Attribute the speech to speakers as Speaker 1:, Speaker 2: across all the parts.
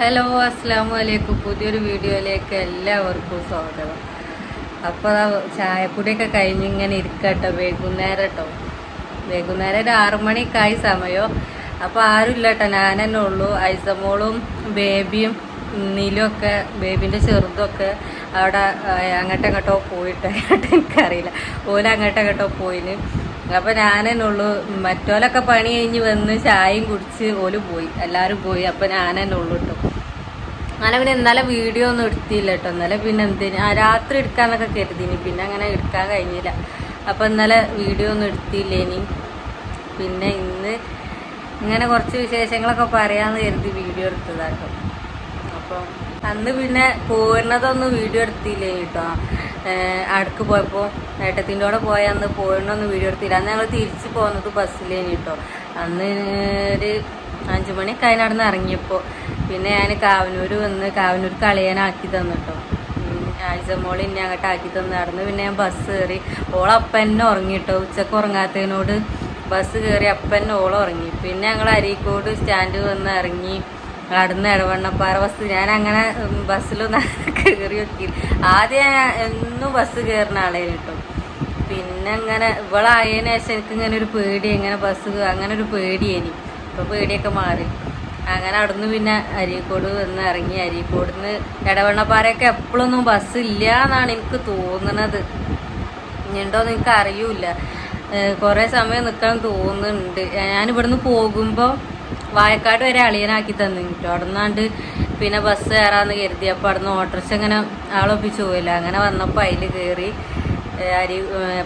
Speaker 1: Hello അസ്സാം വലൈക്കും പുതിയൊരു വീഡിയോയിലേക്ക് എല്ലാവർക്കും സ്വാഗതം. അപ്പോൾ ചായപ്പൊടിയൊക്കെ കഴിഞ്ഞ് ഇങ്ങനെ ഇരിക്കട്ടോ. വൈകുന്നേരം കേട്ടോ വൈകുന്നേരം ഒരു ആറു മണിക്കായി സമയം. അപ്പോൾ ആരുമില്ല കേട്ടോ ഞാൻ തന്നെ ഉള്ളൂ. ഐസമോളും ബേബിയും നീലും ഒക്കെ ബേബിന്റെ ചെറുതൊക്കെ അവിടെ അങ്ങോട്ടും അങ്ങോട്ടോ പോയിട്ട്. എനിക്കറിയില്ല. ഓല അങ്ങോട്ടും അങ്ങോട്ടോ പോയിന്. അപ്പൊ ഞാൻ തന്നെ ഉള്ളൂ. മറ്റോലൊക്കെ പണി കഴിഞ്ഞ് വന്ന് ചായയും കുടിച്ച് ഓൽ പോയി. എല്ലാവരും പോയി. അപ്പൊ ഞാൻ തന്നെ ഉള്ളൂ കേട്ടോ അങ്ങനെ പിന്നെ ഇന്നലെ വീഡിയോ ഒന്നും എടുത്തില്ല കേട്ടോ. ഇന്നലെ പിന്നെ എന്തിന്? ആ രാത്രി എടുക്കാന്നൊക്കെ കരുതിനി. പിന്നെ അങ്ങനെ എടുക്കാൻ കഴിഞ്ഞില്ല. അപ്പൊ ഇന്നലെ വീഡിയോ ഒന്നും എടുത്തില്ല ഇനി പിന്നെ ഇന്ന് ഇങ്ങനെ കുറച്ച് വിശേഷങ്ങളൊക്കെ പറയാന്ന് കരുതി വീഡിയോ എടുത്തതാട്ടോ. അപ്പം അന്ന് പിന്നെ പോരുന്നതൊന്നും വീഡിയോ എടുത്തില്ല കേട്ടോ. അടുക്ക് പോയപ്പോൾ ഏട്ടത്തിന്റെ കൂടെ പോയ അന്ന് പോരണൊന്നും വീഡിയോ എടുത്തില്ല. അന്ന് ഞങ്ങൾ തിരിച്ചു പോകുന്നത് ബസ്സിലേനി കേട്ടോ. അന്ന് ഒരു അഞ്ചു മണിയൊക്കെ അതിനടന്ന് ഇറങ്ങിയപ്പോൾ പിന്നെ ഞാൻ കാവനൂർ വന്ന് കാവനൂർ കളിയാനാക്കി തന്നിട്ടോ. ആഴ്ച മോൾ എന്നെ അങ്ങോട്ട് ആക്കി തന്നു. പിന്നെ ഞാൻ ബസ് കയറി ഓളപ്പന്നെ ഉറങ്ങിട്ടോ. ഉച്ചയ്ക്ക് ഉറങ്ങാത്തതിനോട് ബസ് കയറി അപ്പന്നെ ഓള ഉറങ്ങി. പിന്നെ ഞങ്ങൾ അരീക്കോട് സ്റ്റാൻഡ് വന്ന് ഇറങ്ങി. അവിടുന്ന് ഇടവണ്ണപ്പാറ ബസ് ഞാൻ അങ്ങനെ ബസ്സിലൊന്നും കയറി വെക്കി ആദ്യം എന്നും ബസ് കയറുന്ന ആളെ കിട്ടും പിന്നെ അങ്ങനെ ഇവളായതിനു ശേഷം എനിക്ക് ഇങ്ങനെ ഒരു പേടി. ഇങ്ങനെ ബസ് അങ്ങനെ ഒരു പേടിയേനി. ഇപ്പൊ പേടിയൊക്കെ മാറി. അങ്ങനെ അവിടുന്ന് പിന്നെ അരീക്കോട് വന്ന് ഇറങ്ങി. അരീക്കോട് നിന്ന് ഇടവണ്ണപ്പാറയൊക്കെ എപ്പോഴൊന്നും ബസ് ഇല്ല എന്നാണ് എനിക്ക് തോന്നുന്നത് ഉണ്ടോന്ന് എനിക്ക് അറിയൂല കുറേ സമയം നിൽക്കാൻ തോന്നുന്നുണ്ട്. ഞാൻ ഇവിടുന്ന് പോകുമ്പോൾ വായക്കാട് വരെ അളിയനാക്കി തന്നു കേട്ടോ അവിടെ നിന്നാണ്ട് പിന്നെ ബസ് കയറാന്ന് കരുതി. അപ്പോൾ അവിടുന്ന് ഓട്ടോറിക്ഷ ഇങ്ങനെ ആളൊപ്പിച്ച് പോയില്ല. അങ്ങനെ വന്നപ്പോൾ അതിൽ കയറി അരി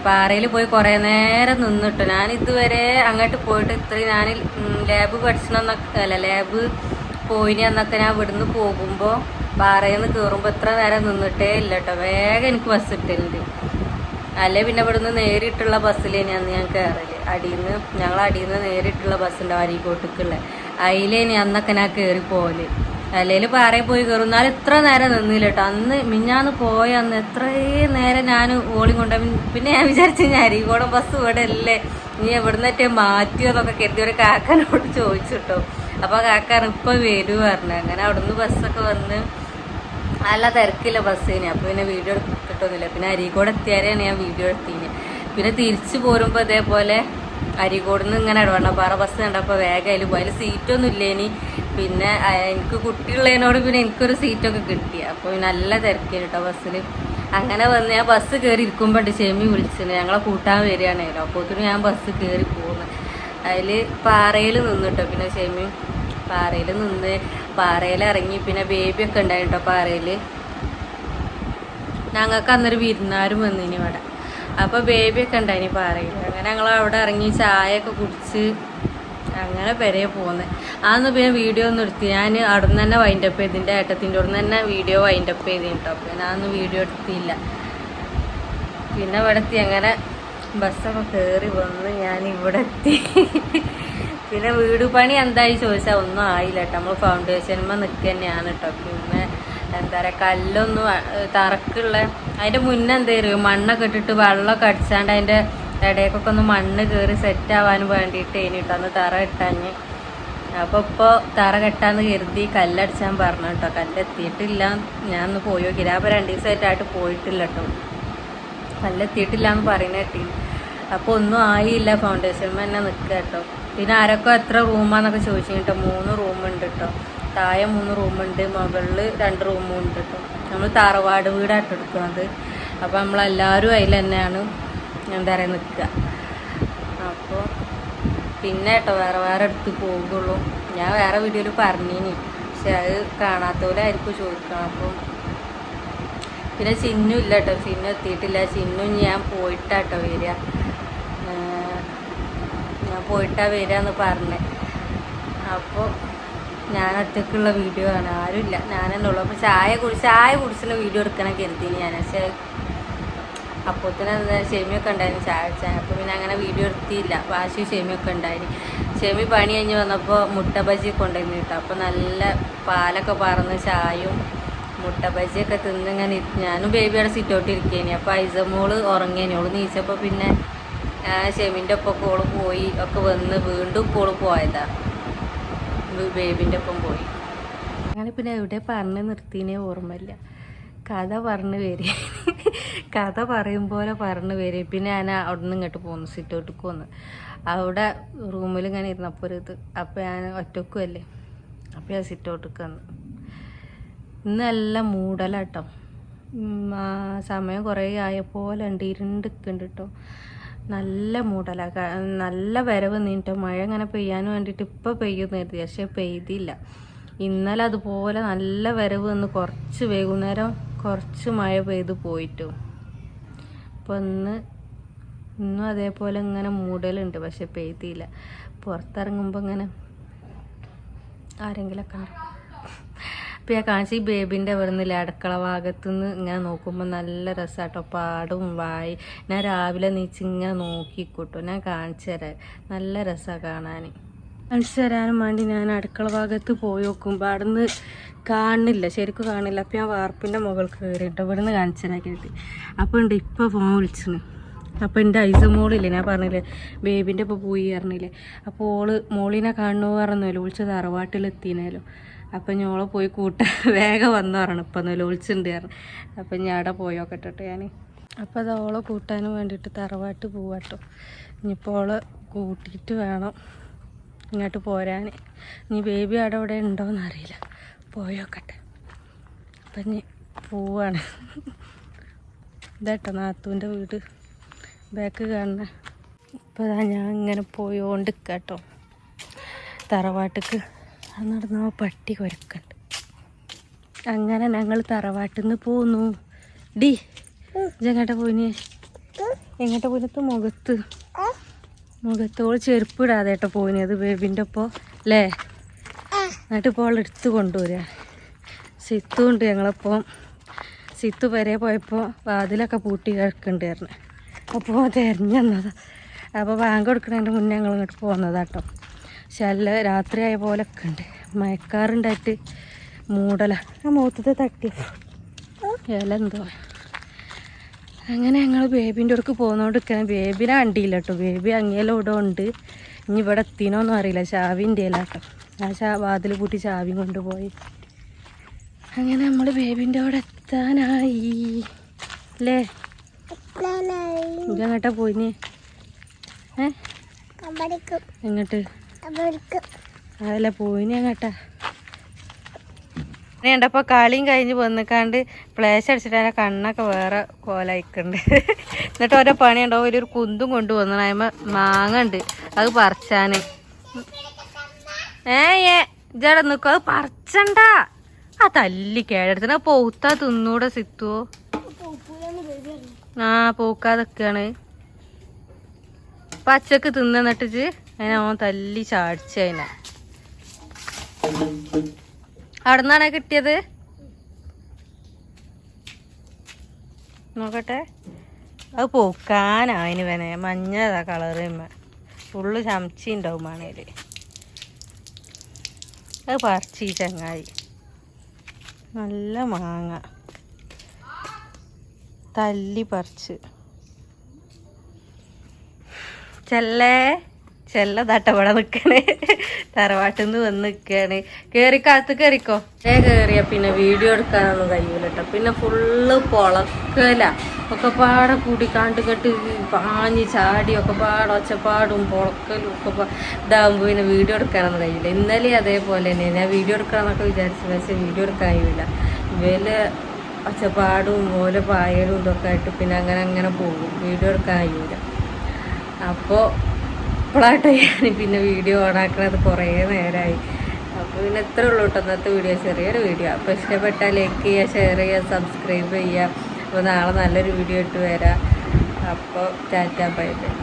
Speaker 1: പാറയിൽ പോയി കുറേ നേരം നിന്നിട്ടു. ഞാൻ ഇതുവരെ അങ്ങോട്ട് പോയിട്ട് ഇത്രയും ഞാൻ ലാബ് പഠിച്ചണമെന്നൊക്കെ അല്ല ലാബ് പോയിനി എന്നൊക്കെ ഞാൻ ഇവിടുന്ന് പോകുമ്പോൾ പാറയിൽ നിന്ന് കയറുമ്പോൾ ഇത്ര നേരം നിന്നിട്ടേ ഇല്ല കേട്ടോ വേഗം എനിക്ക് ബസ് ഇട്ടുണ്ട് അല്ലേ പിന്നെ ഇവിടുന്ന് നേരിട്ടുള്ള ബസ്സിലേനി അന്ന് ഞാൻ കയറൽ അടിയിൽ നിന്ന് ഞങ്ങൾ അടിയിൽ നിന്ന് നേരിട്ടുള്ള ബസ്സുണ്ടാവും അരീക്കോട്ടേക്കുള്ള അതിലേനി അന്നൊക്കെ ഞാൻ കയറി പോകൽ അല്ലെങ്കിൽ പാറയിൽ പോയി കയറും എന്നാലും ഇത്ര നേരം നിന്നില്ല കേട്ടോ അന്ന് മിഞ്ഞാന്ന് പോയ അന്ന് എത്രയും നേരം ഞാൻ ഓളിങ് കൊണ്ട് പിന്നെ ഞാൻ വിചാരിച്ചു ഞാൻ അരീക്കോടം ബസ് ഇവിടെ അല്ലേ? നീ എവിടുന്നറ്റേ മാറ്റിയോ എന്നൊക്കെ കരുതി ഒരു കാക്കനോട് ചോദിച്ചു കേട്ടോ അപ്പോൾ കാക്കാൻ ഇപ്പം വരൂ പറഞ്ഞു അങ്ങനെ അവിടുന്ന് ബസ്സൊക്കെ വന്ന് നല്ല തിരക്കില്ല ബസ്സിന് അപ്പോൾ പിന്നെ വീഡിയോ എടുത്തിട്ടൊന്നുമില്ല. പിന്നെ അരീക്കോട് എത്തിയാരെയാണ് ഞാൻ വീഡിയോ എടുത്തിന്. പിന്നെ തിരിച്ചു പോരുമ്പോൾ ഇതേപോലെ അരീക്കോട് നിന്ന് ഇങ്ങനെ ഇടവണ്ണപ്പാറ ബസ് കണ്ടപ്പോൾ വേഗം അതിൽ പോയി. അതിൽ സീറ്റൊന്നും ഇല്ലേനി. പിന്നെ എനിക്ക് കുട്ടിയുള്ളതിനോട് പിന്നെ എനിക്കൊരു സീറ്റൊക്കെ കിട്ടി. അപ്പോൾ നല്ല തിരക്കി കേട്ടോ ബസ്സിൽ അങ്ങനെ വന്ന് ഞാൻ ബസ് കയറി ഇരിക്കുമ്പോൾ ഷെമി വിളിച്ചിന്. ഞങ്ങളെ കൂട്ടാൻ വരികയാണേലോ. അപ്പോൾ ഞാൻ ബസ് കയറി പോകുന്നു അതിൽ പാറയിൽ നിന്നിട്ടോ പിന്നെ ഷെമി പാറയിൽ നിന്ന് പാറയിൽ ഇറങ്ങി. പിന്നെ ബേബിയൊക്കെ ഉണ്ടായിട്ടോ പാറയിൽ ഞങ്ങൾക്ക് അന്നൊരു വിരുന്നാരും വന്നിനി ഇവിടെ. അപ്പോൾ ബേബിയൊക്കെ ഉണ്ടായിനി പാറയിൽ അങ്ങനെ ഞങ്ങൾ അവിടെ ഇറങ്ങി ചായയൊക്കെ കുടിച്ച് അങ്ങനെ പെരയെ പോകുന്നത് അന്ന് പിന്നെ വീഡിയോ ഒന്നും എടുത്തി ഞാൻ അവിടെ നിന്ന് തന്നെ വൈൻഡപ്പ് ചെയ്തിന്റെ ഏട്ടത്തിന്റെ അവിടെ നിന്ന് തന്നെ വീഡിയോ വൈൻഡപ്പ് ചെയ്ത് കേട്ടോ. അപ്പോൾ ഞാനൊന്നും വീഡിയോ എടുത്തില്ല. പിന്നെ ഇവിടെ എത്തി അങ്ങനെ ബസ്സൊക്കെ കയറി വന്ന് ഞാൻ ഇവിടെ എത്തി. പിന്നെ വീട് പണി എന്തായി ചോദിച്ചാൽ ഒന്നും ആയില്ല കേട്ടോ. നമ്മൾ ഫൗണ്ടേഷനുമ്പോൾ നിൽക്കുക തന്നെയാണ് കേട്ടോ. പിന്നെ എന്താ പറയുക കല്ലൊന്നും തറക്കുള്ള അതിന്റെ മുന്നേ എന്തായാലും മണ്ണൊക്കെ ഇട്ടിട്ട് വെള്ളമൊക്കെ അടിച്ചാണ്ട് അതിന്റെ ഇടയ്ക്കൊക്കെ ഒന്ന് മണ്ണ് കയറി സെറ്റ് ആവാൻ വേണ്ടിയിട്ട് ഇനിയിട്ട് അന്ന് തറ കെട്ടാഞ്ഞ്. അപ്പോൾ ഇപ്പോൾ തറ കെട്ടാന്ന് കരുതി കല്ലടിച്ചാൻ പറഞ്ഞു കേട്ടോ കല്ലെത്തിയിട്ടില്ല. ഞാൻ ഒന്ന് പോയി നോക്കി അപ്പോൾ രണ്ട് ദിവസമായിട്ടായിട്ട് പോയിട്ടില്ല കേട്ടോ കല്ലെത്തിയിട്ടില്ല എന്ന് പറയുന്ന കേട്ടി. അപ്പോൾ ഒന്നും ആയില്ല. ഫൗണ്ടേഷൻ തന്നെ നിൽക്കുക കേട്ടോ പിന്നെ ആരൊക്കെ എത്ര റൂമാന്നൊക്കെ ചോദിച്ചു കേട്ടോ മൂന്ന് റൂമുണ്ട് കേട്ടോ താഴെ മൂന്ന് റൂമുണ്ട്. മുകളിൽ രണ്ട് റൂമും ഉണ്ട് കേട്ടോ നമ്മൾ തറവാട് വീടായിട്ട് എടുക്കുന്നത്. അപ്പോൾ നമ്മളെല്ലാവരും അതിൽ തന്നെയാണ് എന്താ പറയുക നിൽക്കുക. അപ്പോൾ പിന്നെ കേട്ടോ വേറെ വേറെ അടുത്ത് പോകുള്ളൂ. ഞാൻ വേറെ വീഡിയോയിൽ പറഞ്ഞിനി. പക്ഷെ അത് കാണാത്തവരായിരിക്കും ചോദിക്കണം. അപ്പോൾ പിന്നെ ചിന്നും ഇല്ല കേട്ടോ ചിന്നും എത്തിയിട്ടില്ല. സിന്നും ഞാൻ പോയിട്ടാട്ടോ വരിക. ഞാൻ പോയിട്ടാ വരിക എന്ന് പറഞ്ഞേ. അപ്പോൾ ഞാൻ ഒറ്റയ്ക്കുള്ള വീഡിയോ ആണ്. ആരുമില്ല. ഉള്ളൂ. അപ്പോൾ ചായ കുടി ചായ കുടിച്ചുള്ള വീഡിയോ എടുക്കണം കരുതി ഞാൻ. പക്ഷേ അപ്പോത്തിന് ഷെമിയൊക്കെ ഉണ്ടായിരുന്നു ചായ അപ്പോൾ പിന്നെ അങ്ങനെ വീഡിയോ എടുത്തിയില്ല വാശി ഷെമിയൊക്കെ ഉണ്ടായിരുന്നു ഷെമി പണി കഴിഞ്ഞ് വന്നപ്പോൾ മുട്ട ബജി കൊണ്ടുവന്നു കിട്ടും അപ്പോൾ നല്ല പാലൊക്കെ പറന്ന് ചായയും മുട്ട ബജിയൊക്കെ തിന്ന് ഇങ്ങനെ ഞാനും ബേബിയുടെ സിറ്റോട്ട് ഇരിക്കേനി. അപ്പോൾ ഐസമോൾ ഉറങ്ങേനി. ഓൾ നീച്ചപ്പോൾ പിന്നെ ഷെമിന്റെ ഒപ്പം ഓൾ പോയി. ഒക്കെ വന്ന് വീണ്ടും ഇപ്പോൾ പോയതാ. ബേബിന്റെ ഒപ്പം പോയി. അങ്ങനെ പിന്നെ എവിടെ പറഞ്ഞ് നിർത്തിയേ ഓർമ്മയില്ല. കഥ പറഞ്ഞു വരും. കഥ പറയും പോലെ പറഞ്ഞു വരും. പിന്നെ ഞാൻ അവിടെ നിന്ന് ഇങ്ങോട്ട് പോന്നു സിറ്റൗട്ടിക്ക് പോന്നു. അവിടെ റൂമിൽ ഇങ്ങനെ ഇരുന്നപ്പോൾ ഒരു ഇത് അപ്പോൾ ഞാൻ ഒറ്റക്കുമല്ലേ അപ്പോൾ ഞാൻ സിറ്റൗട്ടിക്ക് വന്നു. ഇന്ന് നല്ല മൂടലാട്ടോ. സമയം കുറേ ആയ പോലെ ഉണ്ട് ഇരുണ്ടിക്കുണ്ട് കേട്ടോ. നല്ല മൂടല. നല്ല വരവ് നീട്ടോ മഴ ഇങ്ങനെ പെയ്യാൻ വേണ്ടിയിട്ട് ഇപ്പോൾ പെയ്യുന്നു കരുതി. പക്ഷേ പെയ്തില്ല. ഇന്നലെ അതുപോലെ നല്ല വരവ് വന്ന് കുറച്ച് വൈകുന്നേരം കുറച്ച് മഴ പെയ്ത് പോയിട്ടു. അപ്പോൾ ഇന്ന് ഇന്നും അതേപോലെ ഇങ്ങനെ മൂടലുണ്ട് പക്ഷെ പെയ്തില്ല. പുറത്തിറങ്ങുമ്പോൾ ഇങ്ങനെ ആരെങ്കിലൊക്കെ കാണും അപ്പോൾ ഞാൻ കാണിച്ച ഈ ബേബിന്റെ അവിടെ നിന്നില്ല അടുക്കള ഭാഗത്തു നിന്ന് ഇങ്ങനെ നോക്കുമ്പോൾ നല്ല രസമാട്ടോ പാടും വായി. ഞാൻ രാവിലെ നീച്ച് ഇങ്ങനെ നോക്കിക്കൂട്ടോ. ഞാൻ കാണിച്ചു തരാം. നല്ല രസമാണ് കാണാൻ കാണിച്ചു തരാനും വേണ്ടി ഞാൻ അടുക്കള ഭാഗത്ത് പോയി നോക്കുമ്പോൾ അവിടെ നിന്ന് കാണില്ല ശരിക്കും കാണില്ല. അപ്പം ഞാൻ വാർപ്പിന്റെ മുകളിൽ കയറിയിട്ട് ഇവിടെ നിന്ന് കാണിച്ചു തരാക്കിയിട്ട് അപ്പോൾ ഉണ്ട് ഇപ്പോൾ ഫോൺ വിളിച്ചിന്. അപ്പോൾ എന്റെ ഐസ മോളില്ലേ ഞാൻ പറഞ്ഞില്ലേ ബേബിന്റെ ഇപ്പോൾ പോയി പറഞ്ഞില്ലേ. അപ്പോൾ ഓൾ മോളിനെ കാണുന്നു പറഞ്ഞല്ലോ വിളിച്ചത് അറവാട്ടിലെത്തിനേലോ അപ്പം ഞോളെ പോയി കൂട്ട വേഗം വന്നു പറഞ്ഞു ഇപ്പം വിളിച്ചിട്ടുണ്ട് പറഞ്ഞു. അപ്പം ഞാൻ അവിടെ പോയി നോക്കട്ടെ ഞാൻ അപ്പോൾ അത് ഓളെ കൂട്ടാനും വേണ്ടിയിട്ട് തറവാട്ട് പോവാട്ടോ. ഇനിയിപ്പോൾ ഓളെ കൂട്ടിയിട്ട് വേണം. ഇങ്ങോട്ട് പോരാൻ ഇനി ബേബി അവിടെ ഇവിടെ ഉണ്ടോയെന്ന് അറിയില്ല. പോയോക്കട്ടെ അപ്പം ഇനി പോവാണ്. ഇതാട്ടോ നാത്തൂന്റെ വീട്. ബാക്ക് കാണുന്ന. ഇപ്പോൾ ഞാൻ ഇങ്ങനെ പോയോണ്ട് കേട്ടോ തറവാട്ടിക്ക് നടന്ന പട്ടി കുരക്കുണ്ട്. അങ്ങനെ ഞങ്ങൾ തറവാട്ടിൽ നിന്ന് പോന്നു. ഡി ഇജങ്ങോട്ടെ പോയിന്? എങ്ങോട്ടെ പോയിനത്ത് മുഖത്ത്. മുഖത്തോട് ചെരുപ്പ് ഇടാതെ കേട്ടോ പോയിന്. അത് ബേബിന്റെ ഒപ്പം അല്ലേ എന്നിട്ട് ഇപ്പോൾ അവൾ എടുത്ത് കൊണ്ടുവരിക സിത്തു ഉണ്ട് ഞങ്ങളപ്പം. സിത്തു വരെ പോയപ്പോൾ വാതിലൊക്കെ പൂട്ടി കിടക്കണ്ടായിരുന്നു അപ്പോൾ തിരഞ്ഞു തന്നതാ അപ്പോൾ ബാങ്ക് കൊടുക്കണതിന്റെ മുന്നേ ഞങ്ങൾ ഇങ്ങോട്ട് പോകുന്നതാട്ടോ അല്ല രാത്രിയായ പോലൊക്കെ ഉണ്ട്. മയക്കാറുണ്ടായിട്ട് മൂടല. ആ മൂത്തത് തട്ടി. ഇല എന്തോ. അങ്ങനെ ഞങ്ങൾ ബേബിന്റെ അടുക്ക് പോകുന്നോണ്ട് നിൽക്കണം ബേബിനെ കണ്ടിയില്ല കേട്ടോ ബേബി അങ്ങേലും ഇവിടെ ഉണ്ട്. ഇനി ഇവിടെ എത്തിനോന്നും അറിയില്ല. ചാവിന്റെ ഇലാട്ടോ ആ ചാ വാതിൽ കൂട്ടി ചാവി കൊണ്ടുപോയി. അങ്ങനെ നമ്മൾ ബേബിന്റെ അവിടെ എത്താനായി. അല്ലേ ഇതെങ്ങോട്ടാ പോയിന് ഏ? എങ്ങോട്ട്? അതല്ല പോയിന് എങ്ങോട്ടാ? കണ്ടപ്പോൾ കളിയും കഴിഞ്ഞ് വന്നിക്കാണ്ട് പ്ലേസ് അടിച്ചിട്ട് അതിന്റെ കണ്ണൊക്കെ വേറെ കോലായിക്കുണ്ട്. എന്നിട്ട് ഓരോ പണിയുണ്ടോ ഒരു കുന്തും കൊണ്ടുവന്നു അതിമ മാങ്ങ ഉണ്ട് അത് പറിച്ചാന്. ഏ ഏ ജട നിൽക്കും അത് പറിച്ചണ്ട. ആ തല്ലി കേടെടുത്തിന് പൗത്താ തിന്നൂടെ സിത്തുവോ ആ പോക്കാതൊക്കെയാണ് പച്ചക്ക് തിന്നിട്ട് അതിനെ ഓൻ തല്ലി ചാടിച്ച് അവിടെ നിന്നാണ് കിട്ടിയത്? നോക്കട്ടെ. അത് പോക്കാനായിന് വേനെ മഞ്ഞതാ കളറ് ഫുള്ള് ചമച്ചി ഉണ്ടാവും മണേൽ. അത് പറിച്ചി ചങ്ങായി. നല്ല മാങ്ങ. തല്ലി പറിച്ച്. ചെല്ലേ? ചെല്ല തട്ടവിടെ നിക്കണേ. തറവാട്ടിൽ നിന്ന് വന്ന് നിൽക്കുകയാണ് കയറി കാത്ത് കയറിക്കോ ഏ കയറിയ പിന്നെ വീഡിയോ എടുക്കാനൊന്നും കഴിയൂല കേട്ടോ പിന്നെ ഫുള്ള് പൊളക്കല. ഒക്കെ പാടെ കൂടി കാണ്ട് കെട്ട് പാഞ്ഞ് ചാടി ഒക്കെ പാടെ ഒച്ചപ്പാടും പൊളക്കലും ഒക്കെ ഇതാകുമ്പോ പിന്നെ വീഡിയോ എടുക്കാനൊന്നും കഴിയില്ല ഇന്നലെ അതേപോലെ തന്നെ ഞാൻ വീഡിയോ എടുക്കാന്നൊക്കെ വിചാരിച്ചു. പക്ഷേ വീഡിയോ എടുക്കാൻ കഴിയില്ല ഇവൽ ഒച്ചപ്പാടും ഓല പായലും ഇതൊക്കെ ആയിട്ട് പിന്നെ അങ്ങനെ അങ്ങനെ പോകും. വീഡിയോ എടുക്കാൻ കഴിയില്ല അപ്പോൾ ഇപ്പോഴായിട്ട് ഞാൻ പിന്നെ വീഡിയോ ഓണാക്കണത് കുറേ നേരമായി അപ്പോൾ പിന്നെ എത്ര ഉള്ളൂ കേട്ടോ ഇന്നത്തെ വീഡിയോ. ചെറിയൊരു വീഡിയോ. അപ്പോൾ ഇഷ്ടപ്പെട്ടാൽ ലൈക്ക് ചെയ്യുക ഷെയർ ചെയ്യുക സബ്സ്ക്രൈബ് ചെയ്യുക. അപ്പോൾ നാളെ നല്ലൊരു വീഡിയോ ഇട്ട് വരാം. അപ്പോൾ ടാറ്റാ ബൈ ബൈ